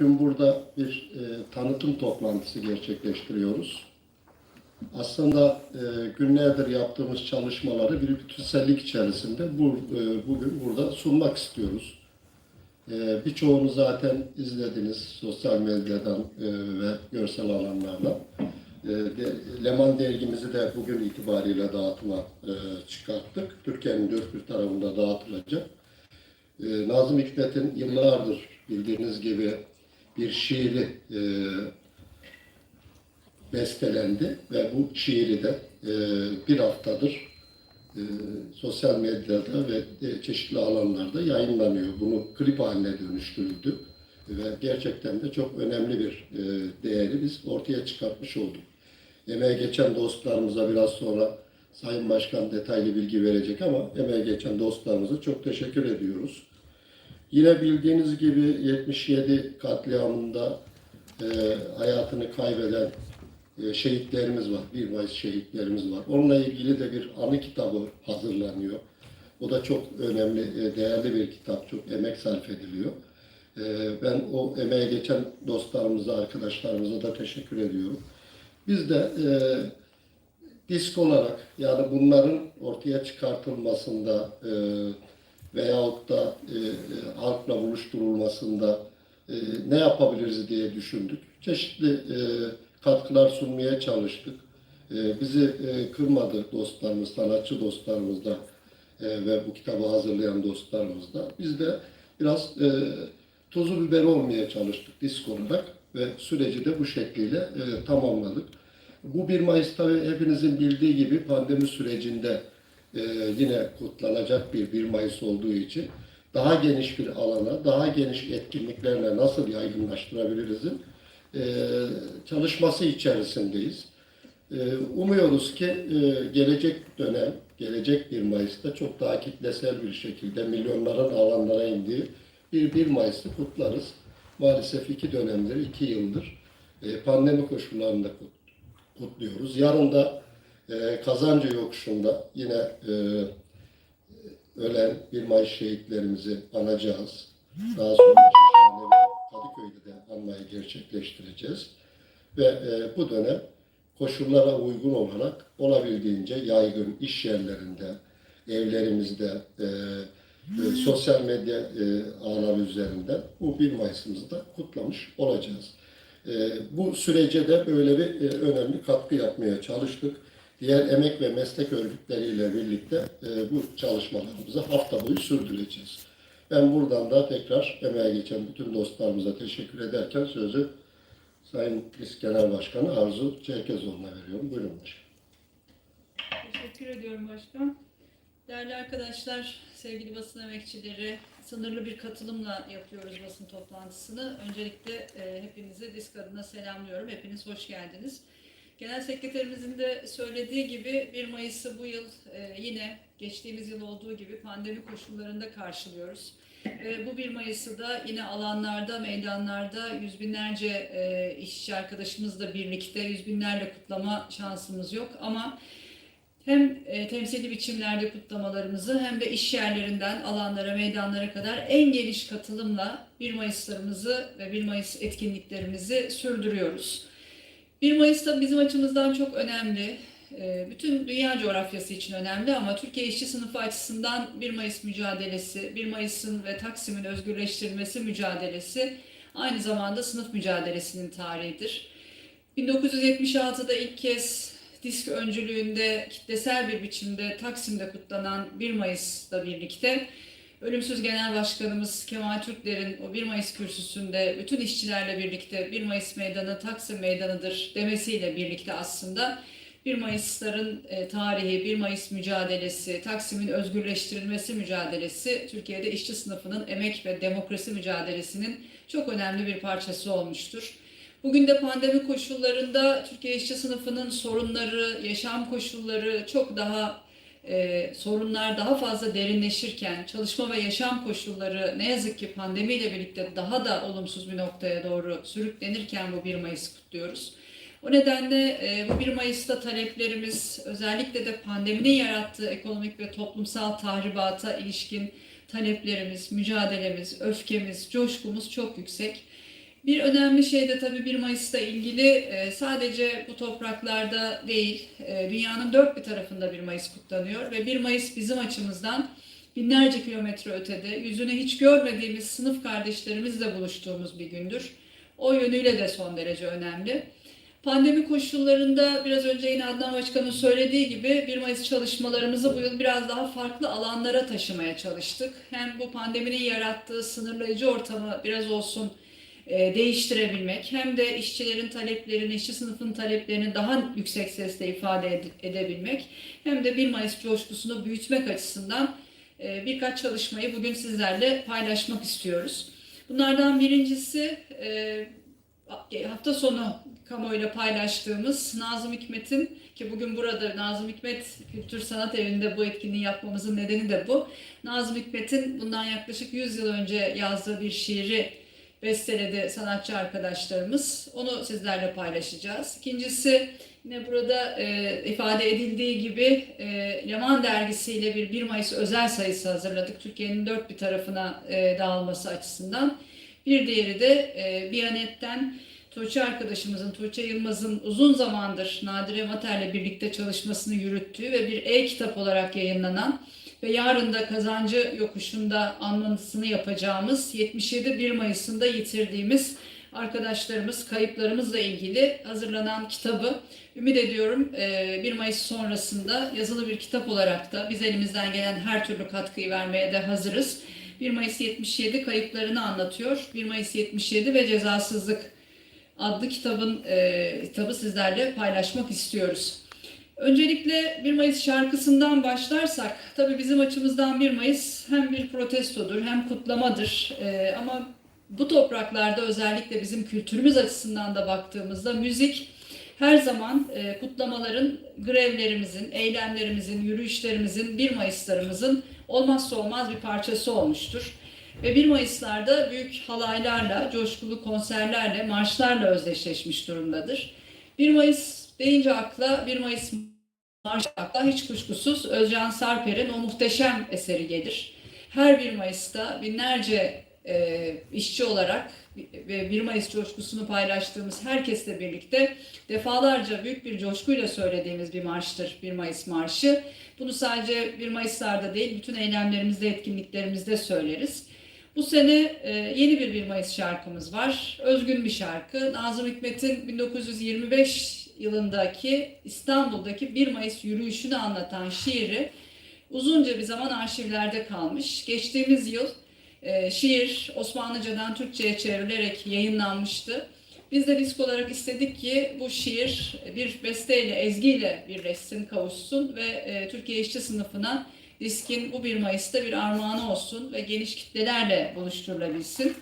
Bugün burada bir e, tanıtım toplantısı gerçekleştiriyoruz. Aslında e, günlerdir yaptığımız çalışmaları bir bütünsellik içerisinde bu, e, bugün burada sunmak istiyoruz. E, birçoğunu zaten izlediniz sosyal medyadan e, ve görsel alanlardan. E, de, Leman dergimizi de bugün itibariyle dağıtıma e, çıkarttık. Türkiye'nin dört bir tarafında dağıtılacak. E, Nazım Hikmet'in yıllardır bildiğiniz gibi bir şiiri e, bestelendi ve bu şiiri de e, bir haftadır e, sosyal medyada ve e, çeşitli alanlarda yayınlanıyor. Bunu klip haline dönüştürüldü ve gerçekten de çok önemli bir e, değeri biz ortaya çıkartmış olduk. Emeğe geçen dostlarımıza biraz sonra Sayın Başkan detaylı bilgi verecek ama emeğe geçen dostlarımıza çok teşekkür ediyoruz. Yine bildiğiniz gibi 77 katliamında e, hayatını kaybeden e, şehitlerimiz var. 1 Mayıs şehitlerimiz var. Onunla ilgili de bir anı kitabı hazırlanıyor. O da çok önemli, e, değerli bir kitap. Çok emek sarf ediliyor. E, ben o emeğe geçen dostlarımıza, arkadaşlarımıza da teşekkür ediyorum. Biz de e, disk olarak yani bunların ortaya çıkartılmasında e, veyahut da e, e, halkla buluşturulmasında e, ne yapabiliriz diye düşündük. Çeşitli e, katkılar sunmaya çalıştık. E, bizi e, kırmadı dostlarımız, sanatçı dostlarımız da e, ve bu kitabı hazırlayan dostlarımız da. Biz de biraz e, tuzu biber olmaya çalıştık disk olarak ve süreci de bu şekliyle e, tamamladık. Bu 1 Mayıs tabii hepinizin bildiği gibi pandemi sürecinde e, yine kutlanacak bir 1 Mayıs olduğu için daha geniş bir alana, daha geniş etkinliklerle nasıl yaygınlaştırabilirizin e, çalışması içerisindeyiz. E, umuyoruz ki e, gelecek dönem, gelecek 1 Mayıs'ta çok daha kitlesel bir şekilde milyonların alanlara indiği bir 1 Mayıs'ı kutlarız. Maalesef iki dönemdir, iki yıldır e, pandemi koşullarında kut- kutluyoruz. Yarın da e, Kazancı yokuşunda yine e, ölen 1 Mayıs şehitlerimizi anacağız. Daha sonra Kadıköy'de de anmayı gerçekleştireceğiz. Ve e, bu dönem koşullara uygun olarak olabildiğince yaygın iş yerlerinde, evlerimizde, e, e, sosyal medya e, ağları üzerinden bu 1 Mayıs'ımızı da kutlamış olacağız. E, bu sürece de böyle bir e, önemli katkı yapmaya çalıştık. Diğer emek ve meslek örgütleriyle birlikte e, bu çalışmalarımızı hafta boyu sürdüreceğiz. Ben buradan da tekrar emeğe geçen bütün dostlarımıza teşekkür ederken sözü Sayın İS Genel Başkanı Arzu Çerkezoğlu'na veriyorum. Buyurun başkanım. Teşekkür ediyorum başkan. Değerli arkadaşlar, sevgili basın emekçileri, sınırlı bir katılımla yapıyoruz basın toplantısını. Öncelikle e, hepinizi disk adına selamlıyorum. Hepiniz hoş geldiniz. Genel sekreterimizin de söylediği gibi 1 Mayıs'ı bu yıl e, yine geçtiğimiz yıl olduğu gibi pandemi koşullarında karşılıyoruz. E, bu 1 Mayıs'ı da yine alanlarda, meydanlarda yüz binlerce e, işçi arkadaşımızla birlikte yüz binlerle kutlama şansımız yok ama hem e, temsili biçimlerde kutlamalarımızı hem de iş yerlerinden alanlara, meydanlara kadar en geniş katılımla 1 Mayıs'larımızı ve 1 Mayıs etkinliklerimizi sürdürüyoruz. 1 Mayıs'ta bizim açımızdan çok önemli. E, Bütün dünya coğrafyası için önemli ama Türkiye işçi sınıfı açısından 1 Mayıs mücadelesi, 1 Mayıs'ın ve Taksim'in özgürleştirilmesi mücadelesi aynı zamanda sınıf mücadelesinin tarihidir. 1976'da ilk kez disk öncülüğünde kitlesel bir biçimde Taksim'de kutlanan 1 Mayıs'la birlikte Ölümsüz Genel Başkanımız Kemal Türkler'in o 1 Mayıs kürsüsünde bütün işçilerle birlikte 1 Mayıs meydanı Taksim meydanıdır demesiyle birlikte aslında 1 Mayıs'ların e, tarihi, 1 Mayıs mücadelesi, Taksim'in özgürleştirilmesi mücadelesi Türkiye'de işçi sınıfının emek ve demokrasi mücadelesinin çok önemli bir parçası olmuştur. Bugün de pandemi koşullarında Türkiye işçi sınıfının sorunları, yaşam koşulları çok daha e, sorunlar daha fazla derinleşirken, çalışma ve yaşam koşulları ne yazık ki pandemiyle birlikte daha da olumsuz bir noktaya doğru sürüklenirken bu 1 Mayıs kutluyoruz. O nedenle e, bu 1 Mayıs'ta taleplerimiz özellikle de pandeminin yarattığı ekonomik ve toplumsal tahribata ilişkin taleplerimiz, mücadelemiz, öfkemiz, coşkumuz çok yüksek. Bir önemli şey de tabii 1 Mayıs'ta ilgili e, sadece bu topraklarda değil, e, dünyanın dört bir tarafında 1 Mayıs kutlanıyor ve 1 Mayıs bizim açımızdan binlerce kilometre ötede, yüzünü hiç görmediğimiz sınıf kardeşlerimizle buluştuğumuz bir gündür. O yönüyle de son derece önemli. Pandemi koşullarında biraz önce yine Adnan Başkan'ın söylediği gibi 1 Mayıs çalışmalarımızı bu yıl biraz daha farklı alanlara taşımaya çalıştık. Hem bu pandeminin yarattığı sınırlayıcı ortamı biraz olsun değiştirebilmek hem de işçilerin taleplerini, işçi sınıfın taleplerini daha yüksek sesle ifade ed- edebilmek hem de 1 Mayıs coşkusunu büyütmek açısından e, birkaç çalışmayı bugün sizlerle paylaşmak istiyoruz. Bunlardan birincisi e, hafta sonu kamuoyuyla paylaştığımız Nazım Hikmet'in ki bugün burada Nazım Hikmet Kültür Sanat Evi'nde bu etkinliği yapmamızın nedeni de bu. Nazım Hikmet'in bundan yaklaşık 100 yıl önce yazdığı bir şiiri besteledi sanatçı arkadaşlarımız. Onu sizlerle paylaşacağız. İkincisi yine burada e, ifade edildiği gibi e, Leman dergisiyle bir 1 Mayıs özel sayısı hazırladık. Türkiye'nin dört bir tarafına e, dağılması açısından. Bir diğeri de e, Biyanet'ten Tuğçe arkadaşımızın, Tuğçe Yılmaz'ın uzun zamandır Nadire Mater'le birlikte çalışmasını yürüttüğü ve bir e-kitap olarak yayınlanan ve yarın da kazancı yokuşunda anlatısını yapacağımız 77 1 Mayıs'ında yitirdiğimiz arkadaşlarımız, kayıplarımızla ilgili hazırlanan kitabı ümit ediyorum e, 1 Mayıs sonrasında yazılı bir kitap olarak da biz elimizden gelen her türlü katkıyı vermeye de hazırız. 1 Mayıs 77 kayıplarını anlatıyor. 1 Mayıs 77 ve cezasızlık adlı kitabın e, kitabı sizlerle paylaşmak istiyoruz. Öncelikle 1 Mayıs şarkısından başlarsak, tabii bizim açımızdan 1 Mayıs hem bir protestodur hem kutlamadır. E, ama bu topraklarda özellikle bizim kültürümüz açısından da baktığımızda müzik her zaman e, kutlamaların, grevlerimizin, eylemlerimizin, yürüyüşlerimizin, 1 Mayıslarımızın olmazsa olmaz bir parçası olmuştur. Ve 1 Mayıs'larda büyük halaylarla, coşkulu konserlerle, marşlarla özdeşleşmiş durumdadır. 1 Mayıs deyince akla 1 Mayıs marşı akla hiç kuşkusuz Özcan Sarper'in o muhteşem eseri gelir. Her 1 Mayıs'ta binlerce e, işçi olarak ve 1 Mayıs coşkusunu paylaştığımız herkesle birlikte defalarca büyük bir coşkuyla söylediğimiz bir marştır 1 Mayıs Marşı. Bunu sadece 1 Mayıs'larda değil bütün eylemlerimizde, etkinliklerimizde söyleriz. Bu sene e, yeni bir 1 Mayıs şarkımız var. Özgün bir şarkı. Nazım Hikmet'in 1925 yılındaki İstanbul'daki 1 Mayıs yürüyüşünü anlatan şiiri uzunca bir zaman arşivlerde kalmış. Geçtiğimiz yıl e, şiir Osmanlıcadan Türkçe'ye çevrilerek yayınlanmıştı. Biz de disk olarak istedik ki bu şiir bir besteyle, ezgiyle birleşsin, kavuşsun ve e, Türkiye işçi sınıfına diskin bu 1 Mayıs'ta bir armağanı olsun ve geniş kitlelerle buluşturulabilsin.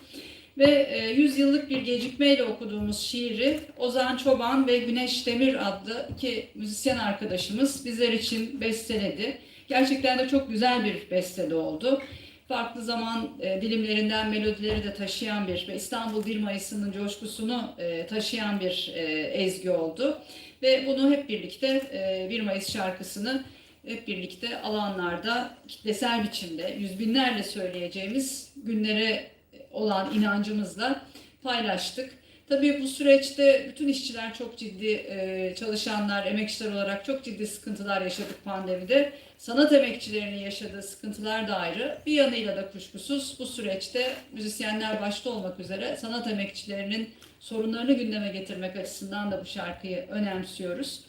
Ve e, 100 yıllık bir gecikmeyle okuduğumuz şiiri Ozan Çoban ve Güneş Demir adlı iki müzisyen arkadaşımız bizler için besteledi. Gerçekten de çok güzel bir bestede oldu. Farklı zaman e, dilimlerinden melodileri de taşıyan bir ve İstanbul 1 Mayıs'ının coşkusunu e, taşıyan bir e, ezgi oldu. Ve bunu hep birlikte e, 1 Mayıs şarkısını hep birlikte alanlarda kitlesel biçimde yüz binlerle söyleyeceğimiz günlere olan inancımızla paylaştık. Tabii bu süreçte bütün işçiler çok ciddi e, çalışanlar, emekçiler olarak çok ciddi sıkıntılar yaşadık pandemide. Sanat emekçilerinin yaşadığı sıkıntılar da ayrı. Bir yanıyla da kuşkusuz bu süreçte müzisyenler başta olmak üzere sanat emekçilerinin sorunlarını gündeme getirmek açısından da bu şarkıyı önemsiyoruz.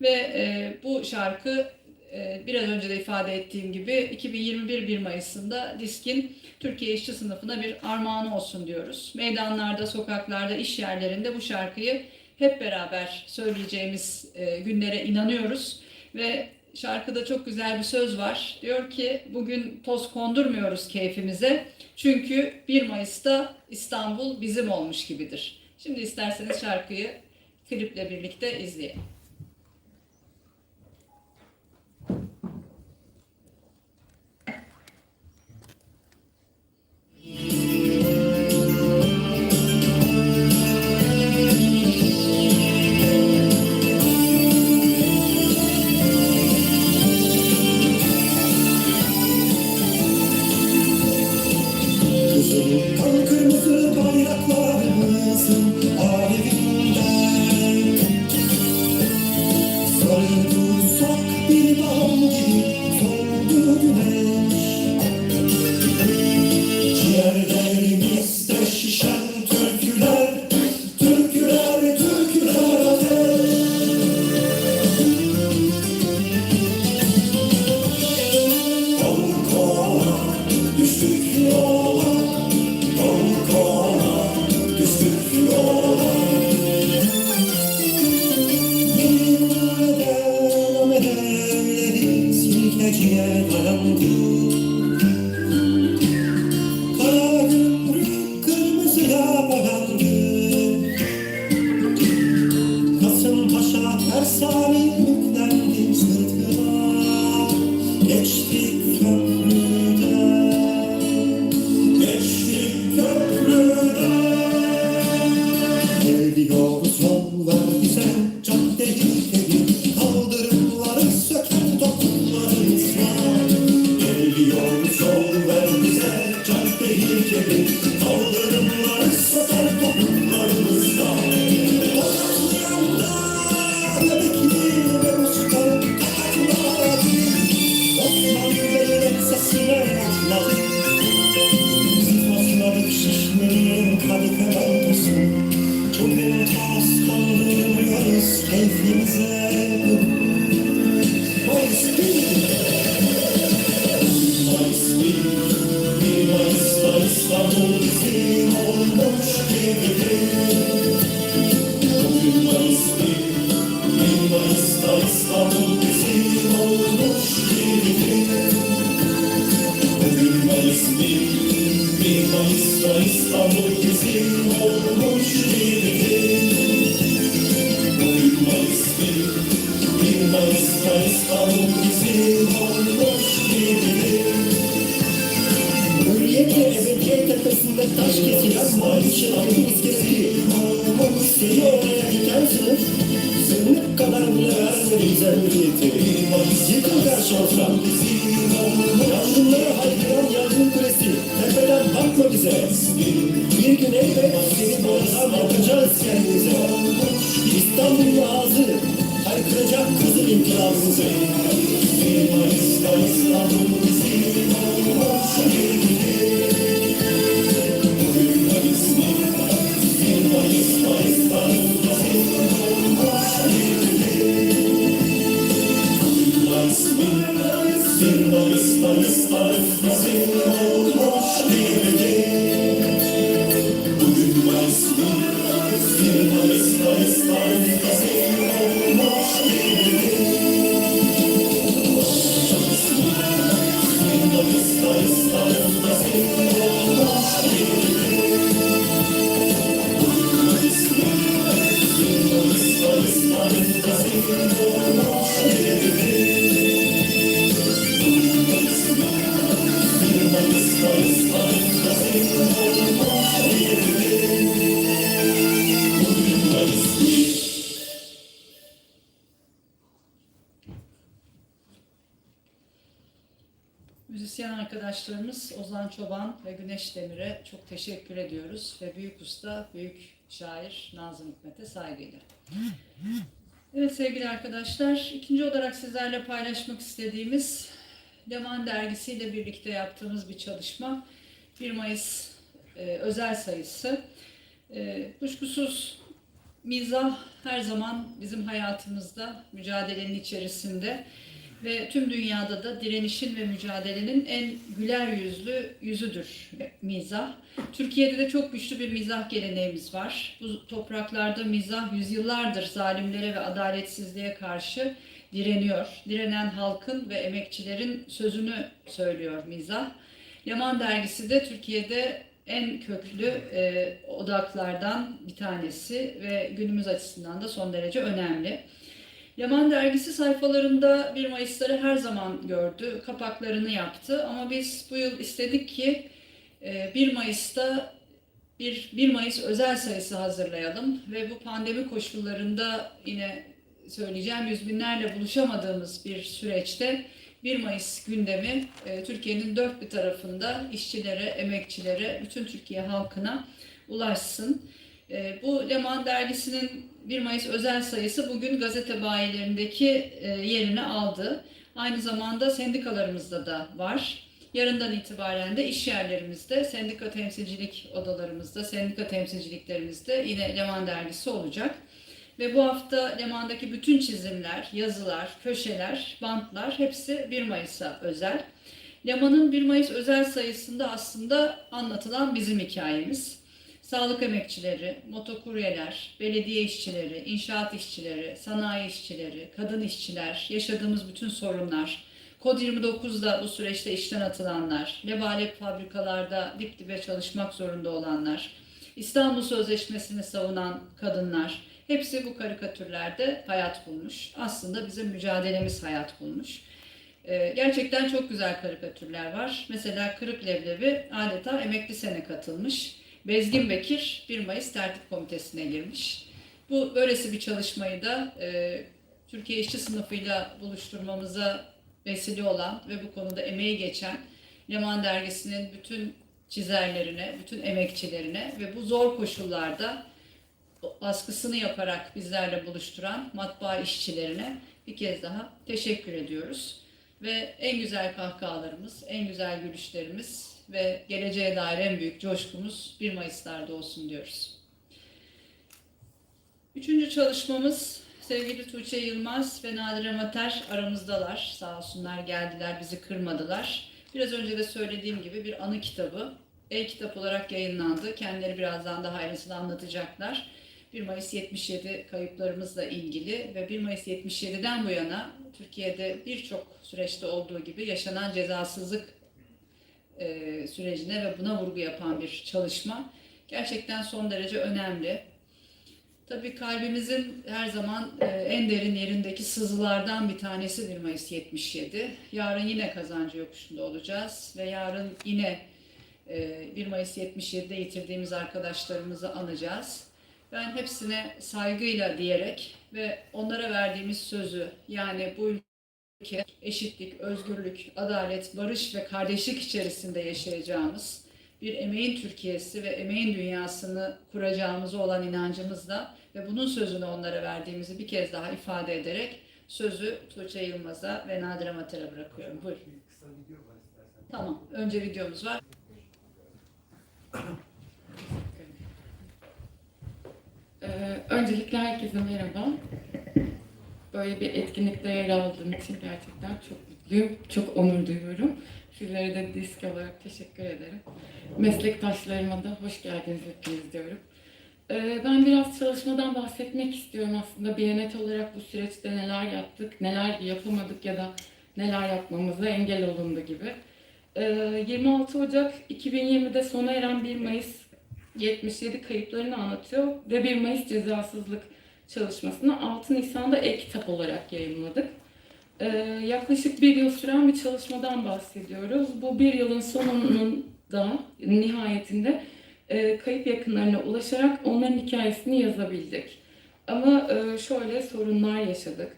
Ve e, bu şarkı e, biraz önce de ifade ettiğim gibi 2021 1 Mayıs'ında diskin Türkiye işçi sınıfına bir armağanı olsun diyoruz. Meydanlarda, sokaklarda, iş yerlerinde bu şarkıyı hep beraber söyleyeceğimiz e, günlere inanıyoruz. Ve şarkıda çok güzel bir söz var. Diyor ki bugün toz kondurmuyoruz keyfimize. Çünkü 1 Mayıs'ta İstanbul bizim olmuş gibidir. Şimdi isterseniz şarkıyı kliple birlikte izleyelim. Paşa Ersani Haykıracak kızıl inkılabımızı Müzisyen arkadaşlarımız Ozan Çoban ve Güneş Demir'e çok teşekkür ediyoruz ve büyük usta, büyük şair Nazım Hikmet'e saygıyla. Evet sevgili arkadaşlar, ikinci olarak sizlerle paylaşmak istediğimiz Leman Dergisi ile birlikte yaptığımız bir çalışma. 1 Mayıs e, özel sayısı. E, kuşkusuz mizah her zaman bizim hayatımızda, mücadelenin içerisinde ve tüm dünyada da direnişin ve mücadelenin en güler yüzlü yüzüdür mizah. Türkiye'de de çok güçlü bir mizah geleneğimiz var. Bu topraklarda mizah yüzyıllardır zalimlere ve adaletsizliğe karşı direniyor. Direnen halkın ve emekçilerin sözünü söylüyor mizah. Yaman dergisi de Türkiye'de en köklü e, odaklardan bir tanesi ve günümüz açısından da son derece önemli. Yaman dergisi sayfalarında 1 Mayıs'ları her zaman gördü, kapaklarını yaptı ama biz bu yıl istedik ki e, 1 Mayıs'ta bir 1 Mayıs özel sayısı hazırlayalım ve bu pandemi koşullarında yine söyleyeceğim yüz binlerle buluşamadığımız bir süreçte 1 Mayıs gündemi e, Türkiye'nin dört bir tarafında işçilere, emekçilere, bütün Türkiye halkına ulaşsın. E, Bu Leman dergisinin 1 Mayıs özel sayısı bugün gazete bayilerindeki e, yerini aldı. Aynı zamanda sendikalarımızda da var. Yarından itibaren de iş yerlerimizde, sendika temsilcilik odalarımızda, sendika temsilciliklerimizde yine Leman dergisi olacak. Ve bu hafta Leman'daki bütün çizimler, yazılar, köşeler, bantlar hepsi 1 Mayıs'a özel. Leman'ın 1 Mayıs özel sayısında aslında anlatılan bizim hikayemiz. Sağlık emekçileri, motokuryeler, belediye işçileri, inşaat işçileri, sanayi işçileri, kadın işçiler, yaşadığımız bütün sorunlar, Kod 29'da bu süreçte işten atılanlar, lebalep fabrikalarda dip dibe çalışmak zorunda olanlar, İstanbul Sözleşmesi'ni savunan kadınlar, hepsi bu karikatürlerde hayat bulmuş. Aslında bizim mücadelemiz hayat bulmuş. Ee, gerçekten çok güzel karikatürler var. Mesela Kırık Leblebi adeta emekli sene katılmış. Bezgin Bekir 1 Mayıs Tertip Komitesi'ne girmiş. Bu böylesi bir çalışmayı da e, Türkiye İşçi Sınıfı'yla buluşturmamıza vesile olan ve bu konuda emeği geçen Leman Dergisi'nin bütün çizerlerine, bütün emekçilerine ve bu zor koşullarda baskısını yaparak bizlerle buluşturan matbaa işçilerine bir kez daha teşekkür ediyoruz. Ve en güzel kahkahalarımız, en güzel gülüşlerimiz ve geleceğe dair en büyük coşkumuz 1 Mayıs'larda olsun diyoruz. Üçüncü çalışmamız Sevgili Tuğçe Yılmaz ve Nadire Mater aramızdalar. Sağ olsunlar geldiler, bizi kırmadılar. Biraz önce de söylediğim gibi bir anı kitabı. E-kitap olarak yayınlandı. Kendileri birazdan daha ayrıntılı anlatacaklar. 1 Mayıs 77 kayıplarımızla ilgili ve 1 Mayıs 77'den bu yana Türkiye'de birçok süreçte olduğu gibi yaşanan cezasızlık e, sürecine ve buna vurgu yapan bir çalışma. Gerçekten son derece önemli. Tabii kalbimizin her zaman e, en derin yerindeki sızılardan bir tanesi 1 Mayıs 77. Yarın yine kazancı yokuşunda olacağız ve yarın yine e, 1 Mayıs 77'de yitirdiğimiz arkadaşlarımızı anacağız. Ben hepsine saygıyla diyerek ve onlara verdiğimiz sözü yani bu ülke eşitlik, özgürlük, adalet, barış ve kardeşlik içerisinde yaşayacağımız bir emeğin Türkiye'si ve emeğin dünyasını kuracağımıza olan inancımızla ve bunun sözünü onlara verdiğimizi bir kez daha ifade ederek sözü Tuğçe Yılmaz'a ve Nadire Mater'e bırakıyorum. Buyurun. Tamam. Önce videomuz var. Ee, öncelikle herkese merhaba. Böyle bir etkinlikte yer aldığım için gerçekten çok mutluyum, çok onur duyuyorum. Sizlere de disk olarak teşekkür ederim. Meslektaşlarıma da hoş geldiniz hepiniz diyorum. Ee, ben biraz çalışmadan bahsetmek istiyorum aslında. Biyanet olarak bu süreçte neler yaptık, neler yapamadık ya da neler yapmamıza engel olundu gibi. Ee, 26 Ocak 2020'de sona eren 1 Mayıs 77 kayıplarını anlatıyor ve 1 Mayıs cezasızlık çalışmasını 6 Nisan'da e-kitap olarak yayınladık. Ee, yaklaşık bir yıl süren bir çalışmadan bahsediyoruz. Bu bir yılın sonunun da nihayetinde e, kayıp yakınlarına ulaşarak onların hikayesini yazabildik. Ama e, şöyle sorunlar yaşadık.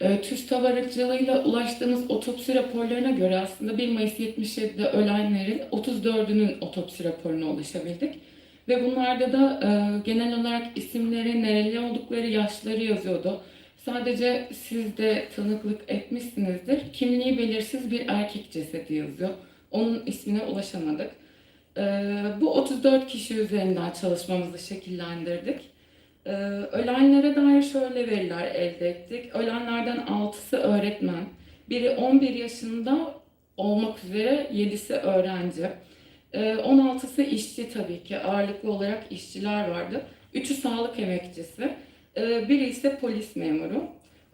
E, TÜSTAV aracılığıyla ulaştığımız otopsi raporlarına göre aslında 1 Mayıs 77'de ölenlerin 34'ünün otopsi raporuna ulaşabildik. Ve bunlarda da e, genel olarak isimleri, nereli oldukları, yaşları yazıyordu. Sadece siz de tanıklık etmişsinizdir. Kimliği belirsiz bir erkek cesedi yazıyor. Onun ismine ulaşamadık. E, bu 34 kişi üzerinden çalışmamızı şekillendirdik. E, ölenlere dair şöyle veriler elde ettik. Ölenlerden 6'sı öğretmen. Biri 11 yaşında olmak üzere 7'si öğrenci. Ee, 16'sı işçi tabii ki. Ağırlıklı olarak işçiler vardı. Üçü sağlık emekçisi. Ee, Biri ise polis memuru.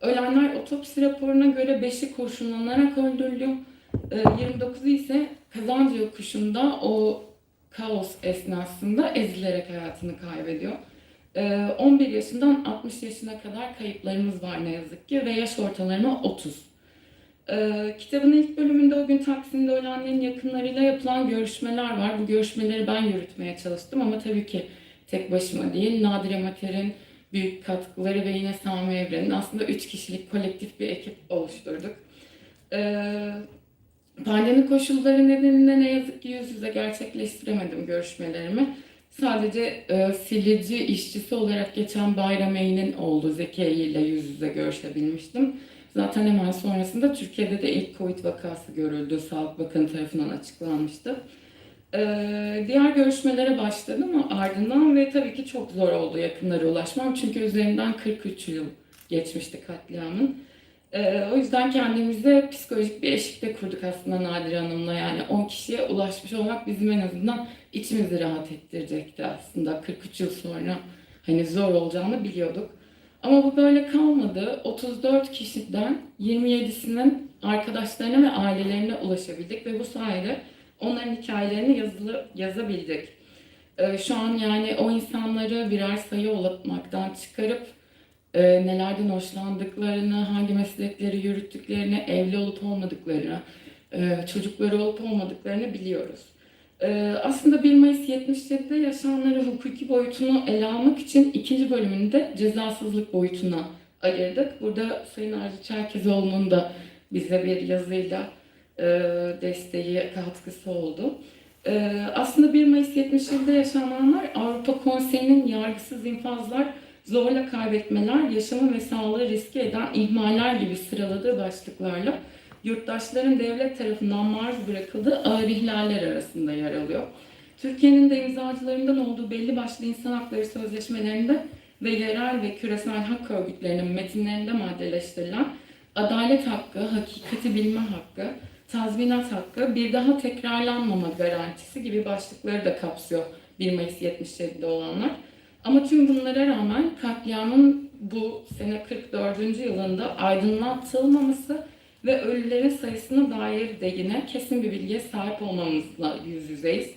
Ölenler otopsi raporuna göre 5'i kurşunlanarak öldürülüyor. Ee, 29'u ise kazancı yokuşunda o kaos esnasında ezilerek hayatını kaybediyor. Ee, 11 yaşından 60 yaşına kadar kayıplarımız var ne yazık ki ve yaş ortalama 30. Ee, kitabın ilk bölümünde o gün Taksim'de ölenlerin yakınlarıyla yapılan görüşmeler var. Bu görüşmeleri ben yürütmeye çalıştım ama tabii ki tek başıma değil. Nadire Mater'in büyük katkıları ve yine Sami Evren'in aslında üç kişilik kolektif bir ekip oluşturduk. Ee, pandemi koşulları nedeniyle ne yazık ki yüz yüze gerçekleştiremedim görüşmelerimi. Sadece e, silici işçisi olarak geçen Bayram Eyn'in oğlu Zeki ile yüz yüze görüşebilmiştim. Zaten hemen sonrasında Türkiye'de de ilk Covid vakası görüldü. Sağlık Bakanı tarafından açıklanmıştı. Ee, diğer görüşmelere başladım ardından ve tabii ki çok zor oldu yakınlara ulaşmam. Çünkü üzerinden 43 yıl geçmişti katliamın. Ee, o yüzden kendimize psikolojik bir eşikte kurduk aslında Nadire Hanım'la. Yani 10 kişiye ulaşmış olmak bizim en azından içimizi rahat ettirecekti aslında. 43 yıl sonra hani zor olacağını biliyorduk. Ama bu böyle kalmadı. 34 kişiden 27'sinin arkadaşlarına ve ailelerine ulaşabildik ve bu sayede onların hikayelerini yazılı yazabildik. Ee, şu an yani o insanları birer sayı olmaktan çıkarıp e, nelerden hoşlandıklarını, hangi meslekleri yürüttüklerini, evli olup olmadıklarını, e, çocukları olup olmadıklarını biliyoruz. Ee, aslında 1 Mayıs 77'de yaşananları hukuki boyutunu ele almak için ikinci bölümünde cezasızlık boyutuna ayırdık. Burada Sayın Arzu Çerkezoğlu'nun da bize bir yazıyla e, desteği, katkısı oldu. E, aslında 1 Mayıs 77'de yaşananlar Avrupa Konseyi'nin yargısız infazlar, zorla kaybetmeler, yaşamı ve sağlığı riske eden ihmaller gibi sıraladığı başlıklarla yurttaşların devlet tarafından maruz bırakıldığı ağır ihlaller arasında yer alıyor. Türkiye'nin de imzacılarından olduğu belli başlı insan hakları sözleşmelerinde ve yerel ve küresel hak örgütlerinin metinlerinde maddeleştirilen adalet hakkı, hakikati bilme hakkı, tazminat hakkı, bir daha tekrarlanmama garantisi gibi başlıkları da kapsıyor 1 Mayıs 77'de olanlar. Ama tüm bunlara rağmen katliamın bu sene 44. yılında aydınlatılmaması ve ölülerin sayısına dair de yine kesin bir bilgiye sahip olmamızla yüz yüzeyiz.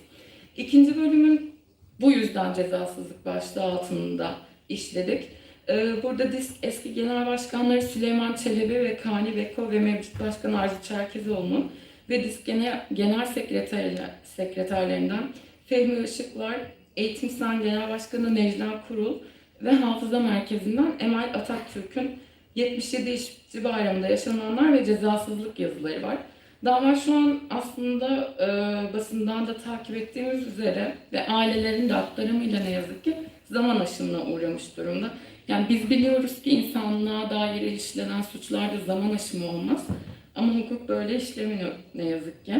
İkinci bölümün bu yüzden cezasızlık başlığı altında işledik. Ee, Burada DİSK eski genel başkanları Süleyman Çelebi ve Kani Beko ve mevcut başkan Arzu Çerkezoğlu'nun ve DİSK genel, genel sekreterler, sekreterlerinden Fehmi Işık var, Eğitim Sen Genel Başkanı Necla Kurul ve Hafıza Merkezi'nden Emel Atatürk'ün 77 İşçi Bayramı'nda yaşananlar ve cezasızlık yazıları var. Dava şu an aslında e, basından da takip ettiğimiz üzere ve ailelerin de aktarımıyla ne yazık ki zaman aşımına uğramış durumda. Yani biz biliyoruz ki insanlığa dair işlenen suçlarda zaman aşımı olmaz. Ama hukuk böyle işlemiyor ne yazık ki.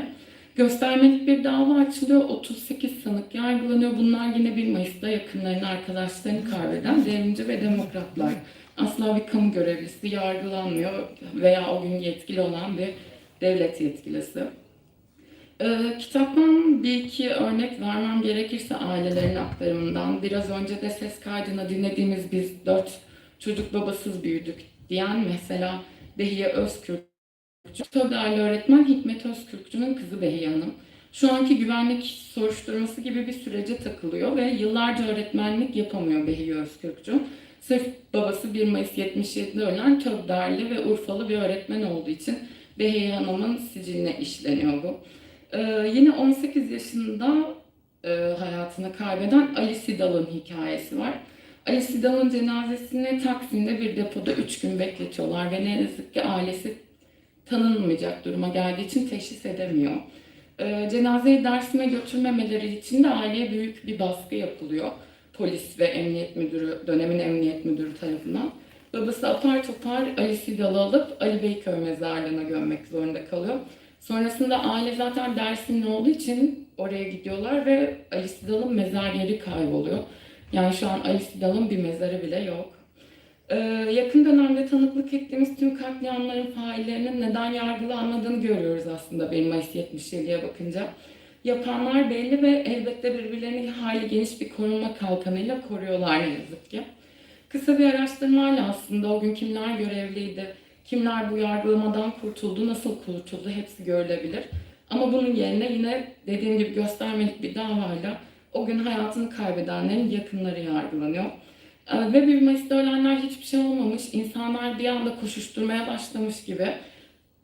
Göstermelik bir dava açılıyor. 38 sanık yargılanıyor. Bunlar yine 1 Mayıs'ta yakınlarını, arkadaşlarını kaybeden devrimci ve demokratlar. Asla bir kamu görevlisi yargılanmıyor veya o gün yetkili olan bir devlet yetkilisi. Ee, kitaptan bir iki örnek vermem gerekirse ailelerin aktarımından. Biraz önce de ses kaydına dinlediğimiz biz dört çocuk babasız büyüdük diyen mesela Behiye Özkürk. Çok öğretmen Hikmet Özkürkçü'nün kızı Behiye Hanım. Şu anki güvenlik soruşturması gibi bir sürece takılıyor ve yıllarca öğretmenlik yapamıyor Behiye Özkürkçü. Sırf babası 1 Mayıs 77'de ölen çok değerli ve Urfalı bir öğretmen olduğu için Behiye Hanım'ın siciline işleniyor bu. Ee, yine 18 yaşında e, hayatını kaybeden Ali Sidal'ın hikayesi var. Ali Sidal'ın cenazesini Taksim'de bir depoda 3 gün bekletiyorlar ve ne yazık ki ailesi tanınmayacak duruma geldiği için teşhis edemiyor. Ee, cenazeyi Dersim'e götürmemeleri için de aileye büyük bir baskı yapılıyor. Polis ve emniyet müdürü, dönemin emniyet müdürü tarafından. Babası apar topar Ali Sidal'ı alıp Ali Beyköy mezarlığına gömmek zorunda kalıyor. Sonrasında aile zaten Dersimli olduğu için oraya gidiyorlar ve Ali Sidal'ın mezar yeri kayboluyor. Yani şu an Ali Sidal'ın bir mezarı bile yok. Ee, yakın dönemde tanıklık ettiğimiz tüm katliamların faillerinin neden yargılanmadığını görüyoruz aslında 1 Mayıs 77'ye bakınca. Yapanlar belli ve elbette birbirlerini hali geniş bir korunma kalkanıyla koruyorlar ne yazık ki. Kısa bir araştırmayla aslında o gün kimler görevliydi, kimler bu yargılamadan kurtuldu, nasıl kurtuldu hepsi görülebilir. Ama bunun yerine yine dediğim gibi göstermelik bir davayla o gün hayatını kaybedenlerin yakınları yargılanıyor. Ee, Ve 1 Mayıs'ta ölenler hiçbir şey olmamış, insanlar bir anda koşuşturmaya başlamış gibi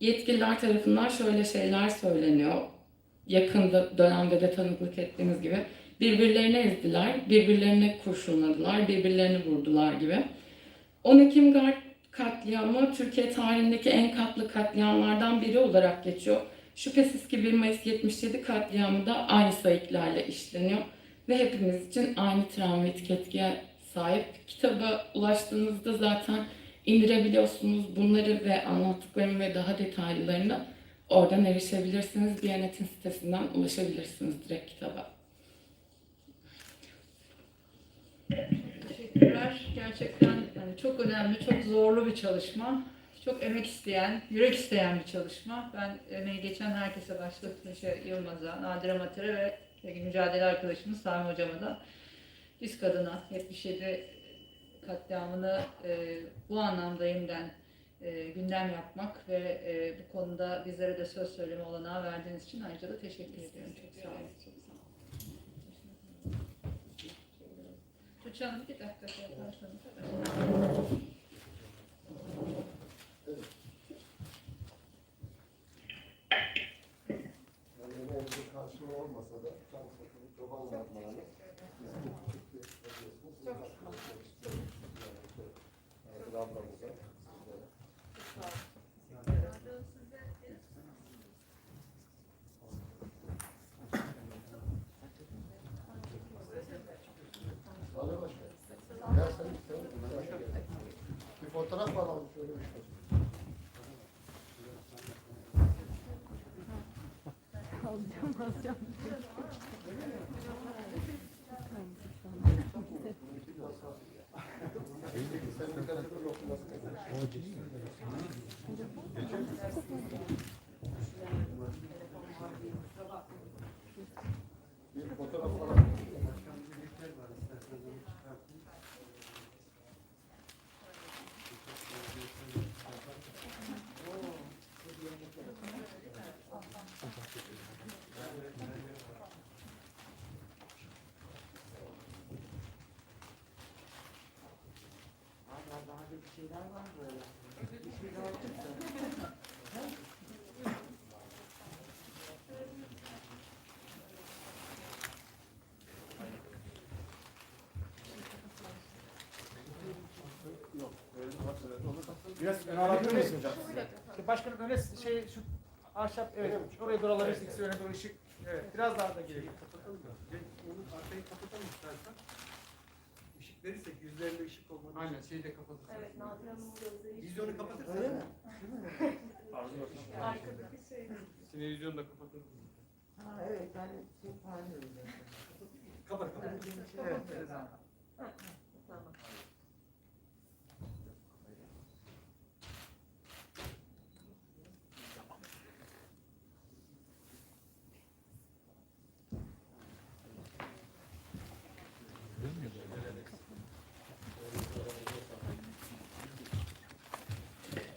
yetkililer tarafından şöyle şeyler söyleniyor. Yakında dönemde de tanıklık ettiğimiz gibi birbirlerini ezdiler, birbirlerini kurşunladılar, birbirlerini vurdular gibi. 10 Ekim Gar katliamı Türkiye tarihindeki en katlı katliamlardan biri olarak geçiyor. Şüphesiz ki 1 Mayıs 77 katliamı da aynı sayıklarla işleniyor ve hepimiz için aynı travmatik etkiye sahip. Kitaba ulaştığınızda zaten indirebiliyorsunuz bunları ve anlattıklarımı ve daha detaylılarını oradan erişebilirsiniz. Diyanet'in sitesinden ulaşabilirsiniz direkt kitaba. Teşekkürler. Gerçekten yani çok önemli, çok zorlu bir çalışma. Çok emek isteyen, yürek isteyen bir çalışma. Ben emeği geçen herkese başta Neşe Yılmaz'a, Nadir Amater'e ve sevgili mücadele arkadaşımız Sami Hocam'a da biz kadına 77 katliamını e, bu anlamda yeniden e, gündem yapmak ve e, bu konuda bizlere de söz söyleme olanağı verdiğiniz için ayrıca da teşekkür ediyorum. Çok sağ olun. Çok sağ olun. Tuğçe Hanım bir dakika şey yaparsanız. Karşılığı olmasa da tam sakın çoban yapmalarını ablamıza. Ali Başkan. Gel sen, sen, bir fotoğraf alalım şöyle bir şey. Biraz öne alabilir miyiz hocam? Başkanım öne şey şu ahşap evet oraya doğru alabilirsiniz öne doğru ışık. Evet biraz daha da gelelim. Yüzlerinde ışık olmalı. Aynen şeyi de kapatırız. Evet, Nadia Hanım'ın gözleri Vizyonu kapatırsak. Öyle mi? Pardon. arkadaki şey. Televizyonu da kapatırız. Ha evet ben çok pardon. Kapat kapat. Evet, evet.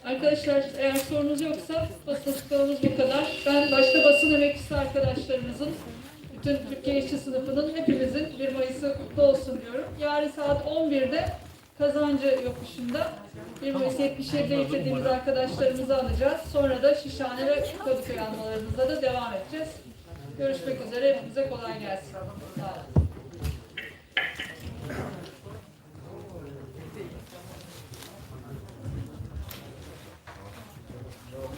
Arkadaşlar eğer sorunuz yoksa basın açıklamamız bu kadar. Ben başta basın emekçisi arkadaşlarımızın, bütün Türkiye İşçi sınıfının hepimizin 1 Mayıs'ı kutlu olsun diyorum. Yarın saat 11'de Kazancı yokuşunda 1 Mayıs 77'de yitirdiğimiz arkadaşlarımızı alacağız. Sonra da Şişhane ve Kadıköy almalarımızla da devam edeceğiz. Görüşmek üzere. Hepinize kolay gelsin.